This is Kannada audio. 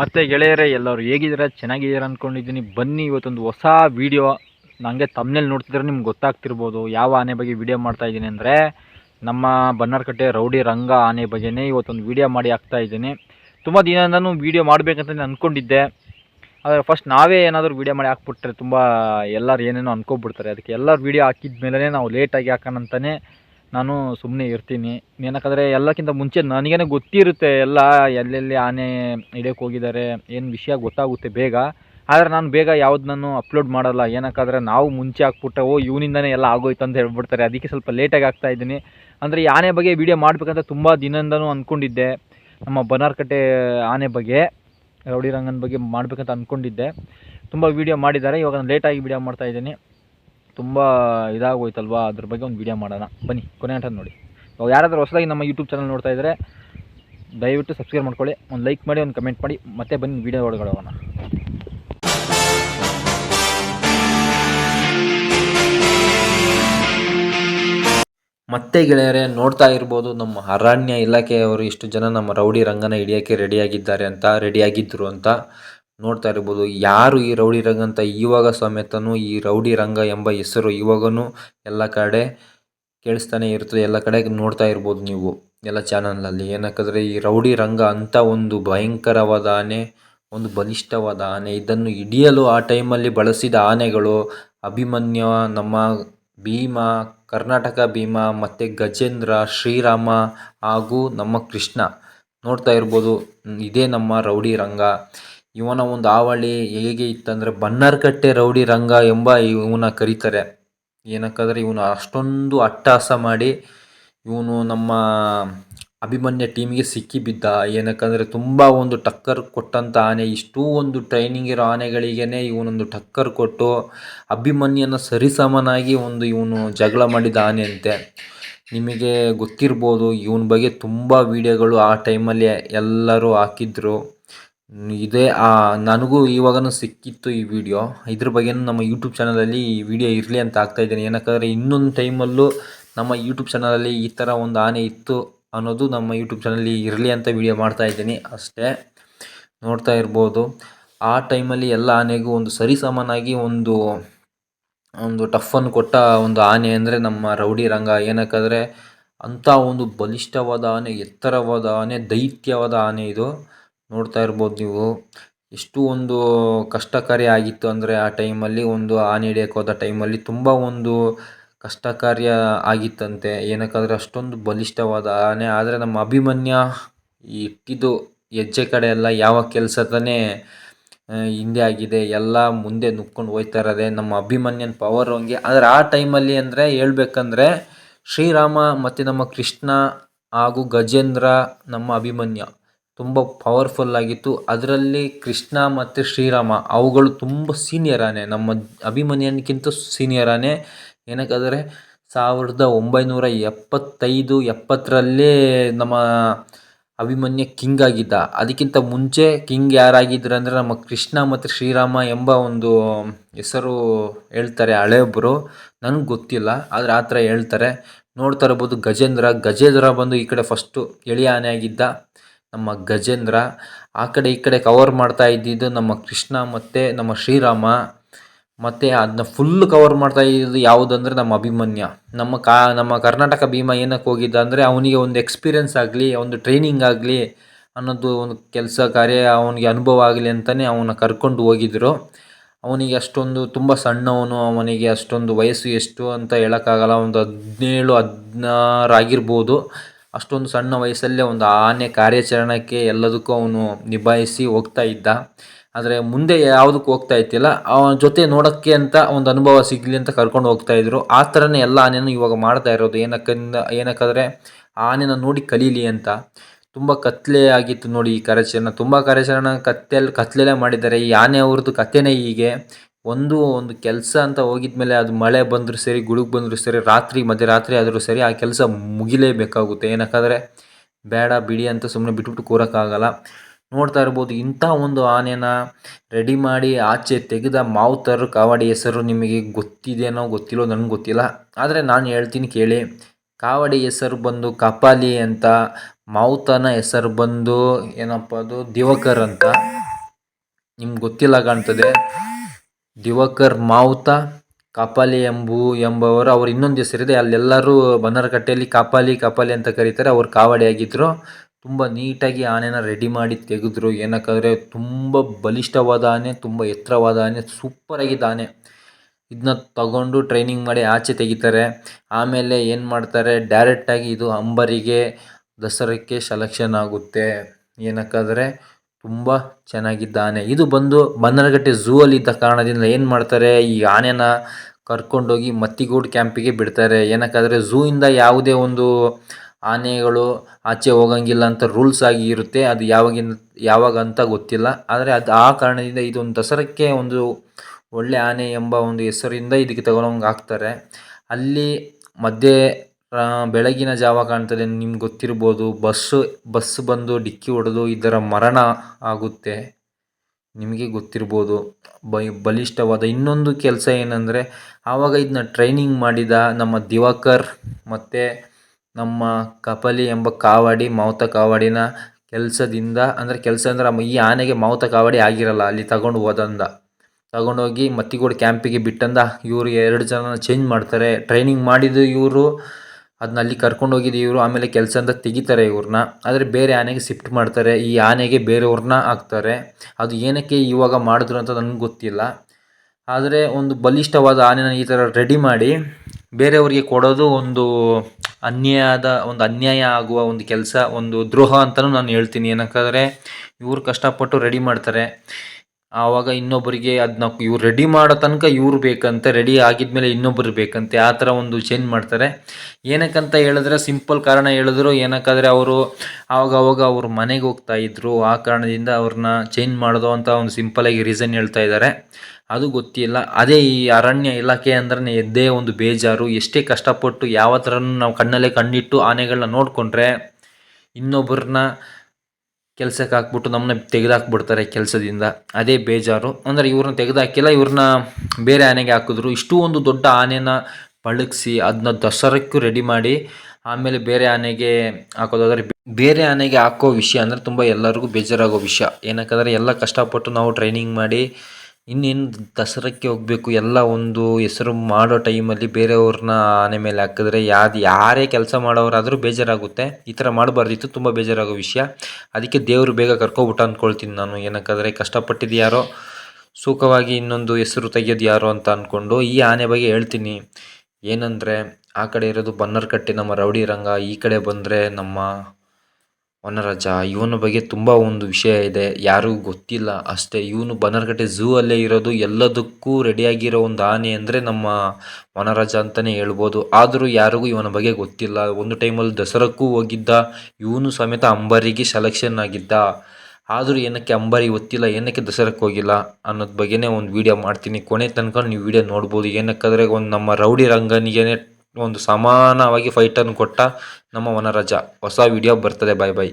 ಮತ್ತೆ ಗೆಳೆಯರೇ, ಎಲ್ಲರೂ ಹೇಗಿದ್ದೀರಾ? ಚೆನ್ನಾಗಿದ್ದೀರಾ ಅಂದ್ಕೊಂಡಿದ್ದೀನಿ ಬನ್ನಿ ಇವತ್ತೊಂದು ಹೊಸ ವೀಡಿಯೋ ನನಗೆ ತಮ್ಮನೇಲಿ ನೋಡ್ತಿದ್ರೆ ನಿಮ್ಗೆ ಗೊತ್ತಾಗ್ತಿರ್ಬೋದು ಯಾವ ಆನೆ ಬಗ್ಗೆ ವಿಡಿಯೋ ಮಾಡ್ತಾ ಇದ್ದೀನಿ ಅಂದರೆ, ನಮ್ಮ ಬನ್ನರ್ಕಟ್ಟೆ ರೌಡಿ ರಂಗ ಆನೆ ಬಗ್ಗೆನೇ ಇವತ್ತೊಂದು ವೀಡಿಯೋ ಮಾಡಿ ಹಾಕ್ತಾ ಇದ್ದೀನಿ. ತುಂಬ ದಿನದಿಂದನೂ ವೀಡಿಯೋ ಮಾಡಬೇಕಂತ ಅಂದ್ಕೊಂಡಿದ್ದೆ ಆದರೆ ಫಸ್ಟ್ ನಾವೇ ಏನಾದರೂ ವೀಡಿಯೋ ಮಾಡಿ ಹಾಕ್ಬಿಟ್ರೆ ತುಂಬ ಎಲ್ಲರೂ ಏನೇನೋ ಅಂದ್ಕೊಬಿಡ್ತಾರೆ ಅದಕ್ಕೆ ಎಲ್ಲರೂ ವೀಡಿಯೋ ಹಾಕಿದ ನಾವು ಲೇಟಾಗಿ ಹಾಕೋಣ ಅಂತಲೇ ನಾನು ಸುಮ್ಮನೆ ಇರ್ತೀನಿ. ಏನಕ್ಕಂದರೆ ಎಲ್ಲಕ್ಕಿಂತ ಮುಂಚೆ ನನಗೇನೆ ಗೊತ್ತಿರುತ್ತೆ ಎಲ್ಲ ಎಲ್ಲೆಲ್ಲಿ ಆನೆ ಹಿಡಿಯೋಕೆ ಹೋಗಿದ್ದಾರೆ ಏನು ವಿಷಯ ಗೊತ್ತಾಗುತ್ತೆ ಬೇಗ. ಆದರೆ ನಾನು ಬೇಗ ಯಾವ್ದು ನಾನು ಅಪ್ಲೋಡ್ ಮಾಡಲ್ಲ. ಏನಕ್ಕಾದರೆ ನಾವು ಮುಂಚೆ ಹಾಕ್ಬಿಟ್ಟೆ ಓ, ಇವನಿಂದನೇ ಎಲ್ಲ ಆಗೋಯ್ತು ಅಂತ ಹೇಳ್ಬಿಡ್ತಾರೆ. ಅದಕ್ಕೆ ಸ್ವಲ್ಪ ಲೇಟಾಗಿ ಆಗ್ತಾ ಇದ್ದೀನಿ. ಅಂದರೆ ಈ ಆನೆ ಬಗ್ಗೆ ವಿಡಿಯೋ ಮಾಡಬೇಕಂತ ತುಂಬ ದಿನದಿಂದನೂ ಅಂದ್ಕೊಂಡಿದ್ದೆ ನಮ್ಮ ಬನಾರ್ಕಟ್ಟೆ ಆನೆ ಬಗ್ಗೆ, ರೌಡಿ ರಂಗನ ಬಗ್ಗೆ ಮಾಡಬೇಕಂತ ಅಂದ್ಕೊಂಡಿದ್ದೆ ತುಂಬ ವೀಡಿಯೋ ಮಾಡಿದ್ದಾರೆ. ಇವಾಗ ನಾನು ಲೇಟಾಗಿ ವಿಡಿಯೋ ಮಾಡ್ತಾ ಇದ್ದೀನಿ. ತುಂಬ ಇದಾಗೋಯ್ತಲ್ವಾ? ಅದ್ರ ಬಗ್ಗೆ ಒಂದು ವಿಡಿಯೋ ಮಾಡೋಣ. ಬನ್ನಿ, ಕೊನೆ ಆಟ ನೋಡಿ. ಇವಾಗ ಯಾರಾದರೂ ಹೊಸದಾಗಿ ನಮ್ಮ ಯೂಟ್ಯೂಬ್ ಚಾನಲ್ ನೋಡ್ತಾ ಇದ್ದರೆ ದಯವಿಟ್ಟು ಸಬ್ಸ್ಕ್ರೈಬ್ ಮಾಡ್ಕೊಳ್ಳಿ, ಒಂದು ಲೈಕ್ ಮಾಡಿ, ಒಂದು ಕಮೆಂಟ್ ಮಾಡಿ, ಮತ್ತೆ ಬನ್ನಿ ವಿಡಿಯೋ ಒಳಗಡೆ ಮತ್ತೆ ಗೆಳೆಯರೆ, ನೋಡ್ತಾ ಇರ್ಬೋದು, ನಮ್ಮ ಅರಣ್ಯ ಇಲಾಖೆಯವರು ಇಷ್ಟು ಜನ ನಮ್ಮ ರೌಡಿ ರಂಗನ ಹಿಡಿಯೋಕ್ಕೆ ರೆಡಿಯಾಗಿದ್ದಾರೆ ಅಂತ ರೆಡಿಯಾಗಿದ್ದರು ಅಂತ. ನೋಡ್ತಾ ಇರ್ಬೋದು, ಯಾರು ಈ ರೌಡಿ ರಂಗ ಅಂತ ಇವಾಗ ಸಮೇತನು ಈ ರೌಡಿ ರಂಗ ಎಂಬ ಹೆಸರು ಇವಾಗನೂ ಎಲ್ಲ ಕಡೆ ಕೇಳಿಸ್ತಾನೆ ಇರ್ತದೆ, ಎಲ್ಲ ಕಡೆ ನೋಡ್ತಾ ಇರ್ಬೋದು ನೀವು ಎಲ್ಲ ಚಾನಲಲ್ಲಿ ಏನಕ್ಕಂದರೆ ಈ ರೌಡಿ ರಂಗ ಅಂತ ಒಂದು ಭಯಂಕರವಾದ ಆನೆ ಒಂದು ಬಲಿಷ್ಠವಾದ ಆನೆ. ಇದನ್ನು ಹಿಡಿಯಲು ಆ ಟೈಮಲ್ಲಿ ಬಳಸಿದ ಆನೆಗಳು ಅಭಿಮನ್ಯ, ನಮ್ಮ ಭೀಮ, ಕರ್ನಾಟಕ ಭೀಮ, ಮತ್ತು ಗಜೇಂದ್ರ, ಶ್ರೀರಾಮ ಹಾಗೂ ನಮ್ಮ ಕೃಷ್ಣ. ನೋಡ್ತಾ ಇರ್ಬೋದು, ಇದೇ ನಮ್ಮ ರೌಡಿ ರಂಗ. ಇವನ ಒಂದು ಹಾವಳಿ ಹೇಗೆ ಇತ್ತಂದರೆ ಬನ್ನರ್ಕಟ್ಟೆ ರೌಡಿ ರಂಗ ಎಂಬ ಇವನ ಕರೀತಾರೆ. ಏನಕ್ಕಂದರೆ ಇವನು ಅಷ್ಟೊಂದು ಅಟ್ಟಹಾಸ ಮಾಡಿ ಇವನು ನಮ್ಮ ಅಭಿಮನ್ಯ ಟೀಮಿಗೆ ಸಿಕ್ಕಿಬಿದ್ದ. ಏನಕ್ಕಂದರೆ ತುಂಬ ಒಂದು ಟಕ್ಕರ್ ಕೊಟ್ಟಂಥ ಆನೆ, ಇಷ್ಟೂ ಒಂದು ಟ್ರೈನಿಂಗ್ ಇರೋ ಆನೆಗಳಿಗೇ ಇವನೊಂದು ಟಕ್ಕರ್ ಕೊಟ್ಟು ಅಭಿಮನ್ಯನ ಸರಿಸಮನಾಗಿ ಒಂದು ಇವನು ಜಗಳ ಮಾಡಿದ ಆನೆ ಅಂತೆ ನಿಮಗೆ ಗೊತ್ತಿರ್ಬೋದು, ಇವನ ಬಗ್ಗೆ ತುಂಬ ವೀಡಿಯೋಗಳು ಆ ಟೈಮಲ್ಲಿ ಎಲ್ಲರೂ ಹಾಕಿದ್ರು. ಇದೇ. ನನಗೂ ಇವಾಗನೂ ಸಿಕ್ಕಿತ್ತು ಈ ವಿಡಿಯೋ ಇದ್ರ ಬಗ್ಗೆನೂ ನಮ್ಮ ಯೂಟ್ಯೂಬ್ ಚಾನಲಲ್ಲಿ ಈ ವಿಡಿಯೋ ಇರಲಿ ಅಂತ ಆಗ್ತಾ ಇದ್ದೀನಿ. ಏನಕ್ಕಂದರೆ ಇನ್ನೊಂದು ಟೈಮಲ್ಲೂ ನಮ್ಮ ಯೂಟ್ಯೂಬ್ ಚಾನಲಲ್ಲಿ ಈ ಥರ ಒಂದು ಆನೆ ಇತ್ತು ಅನ್ನೋದು ನಮ್ಮ ಯೂಟ್ಯೂಬ್ ಚಾನಲ್ಲಿ ಇರಲಿ ಅಂತ ವಿಡಿಯೋ ಮಾಡ್ತಾ ಇದ್ದೀನಿ ಅಷ್ಟೇ. ನೋಡ್ತಾ ಇರ್ಬೋದು. ಆ ಟೈಮಲ್ಲಿ ಎಲ್ಲ ಆನೆಗೂ ಒಂದು ಸರಿಸಮಾನಾಗಿ ಒಂದು ಒಂದು ಟಫನ್ನು ಕೊಟ್ಟ ಒಂದು ಆನೆ ಅಂದರೆ ನಮ್ಮ ರೌಡಿ ರಂಗ. ಏನಕ್ಕಂದರೆ ಅಂಥ ಒಂದು ಬಲಿಷ್ಠವಾದ ಆನೆ, ಎತ್ತರವಾದ ಆನೆ, ದೈತ್ಯವಾದ ಆನೆ ಇದು. ನೋಡ್ತಾ ಇರ್ಬೋದು ನೀವು. ಎಷ್ಟು ಒಂದು ಕಷ್ಟಕಾರಿ ಆಗಿತ್ತು ಅಂದರೆ ಆ ಟೈಮಲ್ಲಿ ಒಂದು ಆನೆ ಹಿಡಿಯಕ್ಕೆ ಹೋದ ಟೈಮಲ್ಲಿ ತುಂಬ ಒಂದು ಕಷ್ಟಕಾರ್ಯ ಆಗಿತ್ತಂತೆ. ಏನಕ್ಕಾದ್ರೆ ಅಷ್ಟೊಂದು ಬಲಿಷ್ಠವಾದ, ಆನೆ ಆದರೆ ನಮ್ಮ ಅಭಿಮನ್ಯ ಇಟ್ಟಿದ್ದು ಹೆಜ್ಜೆ ಕಡೆ ಎಲ್ಲ ಯಾವ ಕೆಲಸ ತಾನೇ ಹಿಂದೆ ಆಗಿದೆ. ಎಲ್ಲ ಮುಂದೆ ನುಕ್ಕೊಂಡು ಹೋಯ್ತಾ ಇರೋದೆ ನಮ್ಮ ಅಭಿಮನ್ಯನ ಪವರ್ ಹಂಗೆ. ಆದರೆ ಆ ಟೈಮಲ್ಲಿ ಅಂದರೆ ಹೇಳ್ಬೇಕಂದ್ರೆ ಶ್ರೀರಾಮ ಮತ್ತು ನಮ್ಮ ಕೃಷ್ಣ ಹಾಗೂ ಗಜೇಂದ್ರ ನಮ್ಮ ಅಭಿಮನ್ಯ. ತುಂಬ ಪವರ್ಫುಲ್ ಆಗಿತ್ತು. ಅದರಲ್ಲಿ ಕೃಷ್ಣ ಮತ್ತು ಶ್ರೀರಾಮ, ಅವುಗಳು ತುಂಬ ಸೀನಿಯರ್ ಆನೆ. ನಮ್ಮ ಅಭಿಮನ್ಯನ್ಕಿಂತ ಸೀನಿಯರ್ ಆನೆ. ಏನಕ್ಕಾದರೆ ಸಾವಿರದ ಒಂಬೈನೂರ ಎಪ್ಪತ್ತೈದು, ಎಪ್ಪತ್ತರಲ್ಲೇ ನಮ್ಮ ಅಭಿಮನ್ಯ ಕಿಂಗ್ ಆಗಿದ್ದ. ಅದಕ್ಕಿಂತ ಮುಂಚೆ ಕಿಂಗ್ ಯಾರಾಗಿದ್ರು ಅಂದರೆ ನಮ್ಮ ಕೃಷ್ಣ ಮತ್ತು ಶ್ರೀರಾಮ ಎಂಬ ಒಂದು ಹೆಸರು ಹೇಳ್ತಾರೆ ಹಳೆಯೊಬ್ಬರು ನನಗೆ ಗೊತ್ತಿಲ್ಲ, ಆದರೆ ಆ ಥರ ಹೇಳ್ತಾರೆ. ನೋಡ್ತಾ ಇರ್ಬೋದು ಗಜೇಂದ್ರ. ಗಜೇಂದ್ರ ಬಂದು ಈ ಕಡೆ ಫಸ್ಟು ಎಳೆಯ ಆನೆ ಆಗಿದ್ದ ನಮ್ಮ ಗಜೇಂದ್ರ ಆ ಕಡೆ ಈ ಕಡೆ ಕವರ್ ಮಾಡ್ತಾ ಇದ್ದಿದ್ದು ನಮ್ಮ ಕೃಷ್ಣ ಮತ್ತು ನಮ್ಮ ಶ್ರೀರಾಮ, ಮತ್ತು ಅದನ್ನ ಫುಲ್ ಕವರ್ ಮಾಡ್ತಾ ಇದ್ದಿದ್ದು ಯಾವುದಂದ್ರೆ ನಮ್ಮ ಅಭಿಮನ್ಯ. ನಮ್ಮ ಕಾ, ನಮ್ಮ ಕರ್ನಾಟಕ ಭೀಮ ಏನಕ್ಕೆ ಹೋಗಿದ್ದ ಅಂದರೆ ಅವನಿಗೆ ಒಂದು ಎಕ್ಸ್ಪೀರಿಯನ್ಸ್ ಆಗಲಿ, ಒಂದು ಟ್ರೈನಿಂಗ್ ಆಗಲಿ ಅನ್ನೋದು ಒಂದು ಕೆಲಸ ಕಾರ್ಯ ಅವನಿಗೆ ಅನುಭವ ಆಗಲಿ ಅಂತಲೇ ಅವನ ಕರ್ಕೊಂಡು ಹೋಗಿದ್ರು. ಅವನಿಗೆ ಅಷ್ಟೊಂದು ತುಂಬ ಸಣ್ಣವನು, ಅವನಿಗೆ ಅಷ್ಟೊಂದು ವಯಸ್ಸು ಎಷ್ಟು ಅಂತ ಹೇಳೋಕ್ಕಾಗಲ್ಲ, ಒಂದು ಹದಿನೇಳು, ಹದಿನಾರು ಆಗಿರ್ಬೋದು. ಅಷ್ಟೊಂದು ಸಣ್ಣ ವಯಸ್ಸಲ್ಲೇ ಒಂದು ಆನೆ ಕಾರ್ಯಾಚರಣೆಗೆ ಎಲ್ಲದಕ್ಕೂ ಅವನು ನಿಭಾಯಿಸಿ ಹೋಗ್ತಾ ಇದ್ದ. ಆದರೆ ಮುಂದೆ ಯಾವುದಕ್ಕೂ ಹೋಗ್ತಾ ಇತ್ತಿಲ್ಲ ಅವನ ಜೊತೆ ನೋಡೋಕ್ಕೆ ಅಂತ ಒಂದು ಅನುಭವ ಸಿಗಲಿ ಅಂತ ಕರ್ಕೊಂಡು ಹೋಗ್ತಾ ಇದ್ರು. ಆ ಥರನೇ ಎಲ್ಲ ಆನೆನೂ ಇವಾಗ ಮಾಡ್ತಾ ಇರೋದು. ಏನಕ್ಕಿಂದ, ಏನಕ್ಕಾದರೆ ಆನೆನ ನೋಡಿ ಕಲೀಲಿ ಅಂತ. ತುಂಬ ಕತ್ತಲೆ ಆಗಿತ್ತು ನೋಡಿ ಈ ಕಾರ್ಯಾಚರಣೆ. ತುಂಬ ಕಾರ್ಯಾಚರಣೆ ಕತ್ತೆಲ್ಲಿ ಕತ್ಲೆಲ್ಲೇ ಮಾಡಿದ್ದಾರೆ. ಈ ಆನೆ ಅವ್ರದ್ದು ಕಥೆನೇ ಹೀಗೆ. ಒಂದು ಒಂದು ಕೆಲಸ ಅಂತ ಹೋಗಿದ್ಮೇಲೆ ಅದು ಮಳೆ ಬಂದರೂ ಸರಿ, ಗುಡುಗು ಬಂದರೂ ಸರಿ, ರಾತ್ರಿ, ಮಧ್ಯರಾತ್ರಿ ಆದರೂ ಸರಿ ಆ ಕೆಲಸ ಮುಗಿಲೇಬೇಕಾಗುತ್ತೆ. ಏನಕ್ಕಾದರೆ ಬೇಡ ಬಿಡಿ ಅಂತ ಸುಮ್ಮನೆ ಬಿಟ್ಬಿಟ್ಟು ಕೂರೋಕ್ಕಾಗಲ್ಲ. ನೋಡ್ತಾ ಇರ್ಬೋದು, ಇಂಥ ಒಂದು ಆನೆನ ರೆಡಿ ಮಾಡಿ ಆಚೆ ತೆಗೆದ ಮಾವುತರು ಕಾವಡಿ ಹೆಸರು ನಿಮಗೆ ಗೊತ್ತಿದೆಯೋ ಗೊತ್ತಿಲ್ಲೋ ನನಗೆ ಗೊತ್ತಿಲ್ಲ. ಆದರೆ ನಾನು ಹೇಳ್ತೀನಿ ಕೇಳಿ, ಕಾವಡಿ ಹೆಸರು ಬಂದು ಕಪಾಲಿ ಅಂತ, ಮಾವುತನ ಹೆಸರು ಬಂದು ಏನಪ್ಪ ಅದು ದಿವಕರ್ ಅಂತ ನಿಮ್ಗೆ ಗೊತ್ತಿಲ್ಲ ಕಾಣ್ತದೆ. ದಿವಾಕರ್ ಮಾವುತ, ಕಾಪಾಲಿ ಎಂಬು ಎಂಬವರು ಅವ್ರ ಇನ್ನೊಂದು ಹೆಸರಿದೆ ಅಲ್ಲೆಲ್ಲರೂ ಬನ್ನರಕಟ್ಟೆಯಲ್ಲಿ ಕಾಪಾಲಿ ಕಾಪಾಲಿ ಅಂತ ಕರೀತಾರೆ. ಅವ್ರು ಆಗಿದ್ರು. ತುಂಬ ನೀಟಾಗಿ ಆನೆನ ರೆಡಿ ಮಾಡಿ ತೆಗೆದ್ರು. ಏನಕ್ಕಾದ್ರೆ ತುಂಬ ಬಲಿಷ್ಠವಾದ ಆನೆ, ತುಂಬ ಎತ್ತರವಾದ ಆನೆ ಸೂಪರ್ ಆಗಿದ್ದ ಆನೆ. ಇದನ್ನ ತಗೊಂಡು ಟ್ರೈನಿಂಗ್ ಮಾಡಿ ಆಚೆ ತೆಗಿತಾರೆ. ಆಮೇಲೆ ಏನು ಮಾಡ್ತಾರೆ? ಡೈರೆಕ್ಟಾಗಿ ಇದು ಅಂಬರಿಗೆ, ದಸರಕ್ಕೆ ಸೆಲೆಕ್ಷನ್ ಆಗುತ್ತೆ. ಏನಕ್ಕಾದರೆ ತುಂಬ ಚೆನ್ನಾಗಿದ್ದ ಆನೆ ಇದು ಬಂದು ಬನ್ನರಗಟ್ಟೆ ಝೂ ಅಲ್ಲಿ ಇದ್ದ ಕಾರಣದಿಂದ ಏನು ಮಾಡ್ತಾರೆ? ಈ ಆನೆನ ಕರ್ಕೊಂಡೋಗಿ ಮತ್ತಿಗೂಡು ಕ್ಯಾಂಪಿಗೆ ಬಿಡ್ತಾರೆ. ಏನಕ್ಕಾದರೆ ಝೂ ಇಂದ ಯಾವುದೇ ಒಂದು ಆನೆಗಳು ಆಚೆ ಹೋಗಂಗಿಲ್ಲ ಅಂತ ರೂಲ್ಸ್ ಆಗಿ ಇರುತ್ತೆ. ಅದು ಯಾವಾಗಿನ ಯಾವಾಗ ಅಂತ ಗೊತ್ತಿಲ್ಲ. ಆದರೆ ಅದು ಆ ಕಾರಣದಿಂದ ಇದೊಂದು ದಸರಕ್ಕೆ ಒಂದು ಒಳ್ಳೆ ಆನೆ ಎಂಬ ಒಂದು ಹೆಸರಿಂದ ಇದಕ್ಕೆ ತಗೊಂಡೋಗಿ ಹಾಕ್ತಾರೆ. ಅಲ್ಲಿ ಮಧ್ಯೆ ಬೆಳಗಿನ ಜಾವ ಕಾಣ್ತದೆ, ನಿಮ್ಗೆ ಗೊತ್ತಿರ್ಬೋದು, ಬಸ್ಸು ಬಸ್ ಬಂದು ಡಿಕ್ಕಿ ಹೊಡೆದು ಇದರ ಮರಣ ಆಗುತ್ತೆ. ನಿಮಗೆ ಗೊತ್ತಿರ್ಬೋದು. ಬೈ, ಬಲಿಷ್ಠವಾದ ಇನ್ನೊಂದು ಕೆಲಸ ಏನಂದರೆ, ಆವಾಗ ಇದನ್ನ ಟ್ರೈನಿಂಗ್ ಮಾಡಿದ ನಮ್ಮ ದಿವಾಕರ್ ಮತ್ತು ನಮ್ಮ ಕಪಲಿ ಎಂಬ ಕಾವಾಡಿ, ಮಾವುತ ಕಾವಾಡಿನ ಕೆಲಸದಿಂದ, ಅಂದರೆ ಕೆಲಸ ಅಂದರೆ ಈ ಆನೆಗೆ ಮಾವುತ ಕಾವಾಡಿ ಆಗಿರಲ್ಲ, ಅಲ್ಲಿ ತಗೊಂಡು ಹೋದಂದ. ತಗೊಂಡೋಗಿ ಮತ್ತಿಗೋಡು ಕ್ಯಾಂಪಿಗೆ ಬಿಟ್ಟಂದ. ಇವರು ಎರಡು ಜನ ಚೇಂಜ್ ಮಾಡ್ತಾರೆ. ಟ್ರೈನಿಂಗ್ ಮಾಡಿದ್ದು ಇವರು ಅದನ್ನ ಅಲ್ಲಿ ಕರ್ಕೊಂಡು ಹೋಗಿದ್ದು ಇವರು, ಆಮೇಲೆ ಕೆಲಸ ಅಂತ ತೆಗಿತಾರೆ ಇವ್ರನ್ನ ಆದರೆ ಬೇರೆ ಆನೆಗೆ ಶಿಫ್ಟ್ ಮಾಡ್ತಾರೆ. ಈ ಆನೆಗೆ ಬೇರೆಯವ್ರನ್ನ ಹಾಕ್ತಾರೆ. ಅದು ಏನಕ್ಕೆ ಇವಾಗ ಮಾಡಿದ್ರು ಅಂತ ನನಗೆ ಗೊತ್ತಿಲ್ಲ. ಆದರೆ ಒಂದು ಬಲಿಷ್ಠವಾದ ಆನೆನ ಈ ಥರ ರೆಡಿ ಮಾಡಿ ಬೇರೆಯವರಿಗೆ ಕೊಡೋದು ಒಂದು ಅನ್ಯಾಯದ, ಒಂದು ಅನ್ಯಾಯ ಆಗುವ ಒಂದು ಕೆಲಸ, ಒಂದು ದ್ರೋಹ ಅಂತಲೂ ನಾನು ಹೇಳ್ತೀನಿ. ಏನಕ್ಕಾದರೆ ಇವರು ಕಷ್ಟಪಟ್ಟು ರೆಡಿ ಮಾಡ್ತಾರೆ. ಆವಾಗ ಇನ್ನೊಬ್ಬರಿಗೆ ಅದನ್ನ ಇವ್ರು ರೆಡಿ ಮಾಡೋ ತನಕ ಇವ್ರು ಬೇಕಂತೆ ರೆಡಿ ಆಗಿದ್ಮೇಲೆ ಇನ್ನೊಬ್ಬರು ಬೇಕಂತೆ. ಆ ಥರ ಒಂದು ಚೇಂಜ್ ಮಾಡ್ತಾರೆ. ಏನಕ್ಕಂತ ಹೇಳಿದ್ರೆ ಸಿಂಪಲ್ ಕಾರಣ ಹೇಳಿದ್ರು. ಏನಕ್ಕಾದರೆ ಅವರು ಆವಾಗ ಅವಾಗ ಅವ್ರ ಮನೆಗೆ ಹೋಗ್ತಾ ಇದ್ರು. ಆ ಕಾರಣದಿಂದ ಅವ್ರನ್ನ ಚೇಂಜ್ ಮಾಡೋದು ಅಂತ ಒಂದು ಸಿಂಪಲಾಗಿ ರೀಸನ್ ಹೇಳ್ತಾ ಇದ್ದಾರೆ. ಅದು ಗೊತ್ತಿಲ್ಲ. ಅದೇ ಈ ಅರಣ್ಯ ಇಲಾಖೆ ಅಂದ್ರೆ ಎದ್ದೇ ಒಂದು ಬೇಜಾರು. ಎಷ್ಟೇ ಕಷ್ಟಪಟ್ಟು ಯಾವ ಥರನೂ ನಾವು ಕಣ್ಣಲ್ಲೇ ಕಣ್ಣಿಟ್ಟು ಆನೆಗಳನ್ನ ನೋಡಿಕೊಂಡ್ರೆ ಇನ್ನೊಬ್ಬರನ್ನ ಕೆಲಸಕ್ಕೆ ಹಾಕ್ಬಿಟ್ಟು ನಮ್ಮನ್ನ ತೆಗೆದಾಕ್ಬಿಡ್ತಾರೆ ಕೆಲಸದಿಂದ. ಅದೇ ಬೇಜಾರು. ಅಂದರೆ ಇವ್ರನ್ನ ತೆಗೆದಾಕಿಲ್ಲ, ಇವ್ರನ್ನ ಬೇರೆ ಆನೆಗೆ ಹಾಕಿದ್ರು. ಇಷ್ಟು ಒಂದು ದೊಡ್ಡ ಆನೆನ ಪಳಗಿಸಿ ಅದನ್ನ ದಸರಕ್ಕೂ ರೆಡಿ ಮಾಡಿ, ಆಮೇಲೆ ಬೇರೆ ಆನೆಗೆ ಹಾಕೋದಾದ್ರೆ ಬೇರೆ ಆನೆಗೆ ಹಾಕೋ ವಿಷಯ ಅಂದರೆ ತುಂಬ ಎಲ್ಲರಿಗೂ ಬೇಜಾರಾಗೋ ವಿಷಯ. ಏನಕ್ಕಂದರೆ ಎಲ್ಲ ಕಷ್ಟಪಟ್ಟು ನಾವು ಟ್ರೈನಿಂಗ್ ಮಾಡಿ, ಇನ್ನೇನು ದಸರಕ್ಕೆ ಹೋಗಬೇಕು, ಎಲ್ಲ ಒಂದು ಹೆಸರು ಮಾಡೋ ಟೈಮಲ್ಲಿ ಬೇರೆಯವ್ರನ್ನ ಆನೆ ಮೇಲೆ ಹಾಕಿದ್ರೆ ಯಾವ್ದು ಯಾರೇ ಕೆಲಸ ಮಾಡೋರಾದರೂ ಬೇಜಾರಾಗುತ್ತೆ. ಈ ಥರ ಮಾಡಬಾರ್ದಿತ್ತು, ತುಂಬ ಬೇಜಾರಾಗೋ ವಿಷಯ. ಅದಕ್ಕೆ ದೇವರು ಬೇಗ ಕರ್ಕೊಬಿಟ್ಟ ಅಂದ್ಕೊಳ್ತೀನಿ ನಾನು. ಏನಕ್ಕಾದ್ರೆ ಕಷ್ಟಪಟ್ಟಿದ್ದು ಯಾರೋ, ಸುಖವಾಗಿ ಇನ್ನೊಂದು ಹೆಸರು ತೆಗೆಯೋದು ಯಾರೋ ಅಂತ ಅಂದ್ಕೊಂಡು ಈ ಆನೆ ಬಗ್ಗೆ ಹೇಳ್ತೀನಿ. ಏನಂದರೆ, ಆ ಕಡೆ ಇರೋದು ಬನ್ನರ್ಕಟ್ಟೆ ನಮ್ಮ ರೌಡಿ ರಂಗ, ಈ ಕಡೆ ಬಂದರೆ ನಮ್ಮ ವನರಾಜ. ಇವನ ಬಗ್ಗೆ ತುಂಬ ಒಂದು ವಿಷಯ ಇದೆ. ಯಾರಿಗೂ ಗೊತ್ತಿಲ್ಲ. ಅಷ್ಟೇ, ಇವನು ಬನ್ನರ್ಕಟ್ಟೆ ಝೂ ಅಲ್ಲೇ ಇರೋದು, ಎಲ್ಲದಕ್ಕೂ ರೆಡಿಯಾಗಿರೋ ಒಂದು ಆನೆ ಅಂದರೆ ನಮ್ಮ ವನರಾಜ ಅಂತಲೇ ಹೇಳ್ಬೋದು. ಆದರೂ ಯಾರಿಗೂ ಇವನ ಬಗ್ಗೆ ಗೊತ್ತಿಲ್ಲ. ಒಂದು ಟೈಮಲ್ಲಿ ದಸರಾಕ್ಕೂ ಹೋಗಿದ್ದ, ಇವನು ಸಮೇತ ಅಂಬರಿಗೆ ಸೆಲೆಕ್ಷನ್ ಆಗಿದ್ದ. ಆದರೂ ಏನಕ್ಕೆ ಅಂಬಾರಿ ಗೊತ್ತಿಲ್ಲ, ಏನಕ್ಕೆ ದಸರಕ್ಕೆ ಹೋಗಿಲ್ಲ ಅನ್ನೋದ್ ಬಗ್ಗೆನೇ ಒಂದು ವಿಡಿಯೋ ಮಾಡ್ತೀನಿ. ಕೊನೆ ತನಕ ನೀವು ವಿಡಿಯೋ ನೋಡ್ಬೋದು. ಏನಕ್ಕಾದ್ರೆ ಒಂದು ನಮ್ಮ ರೌಡಿ ರಂಗನಿಗೆ ಒಂದು ಸಮಾನವಾಗಿ ಫೈಟನ್ನು ಕೊಟ್ಟ ನಮ್ಮ ವನರಾಜ. ಹೊಸ ವಿಡಿಯೋ ಬರ್ತದೆ. ಬಾಯ್ ಬಾಯ್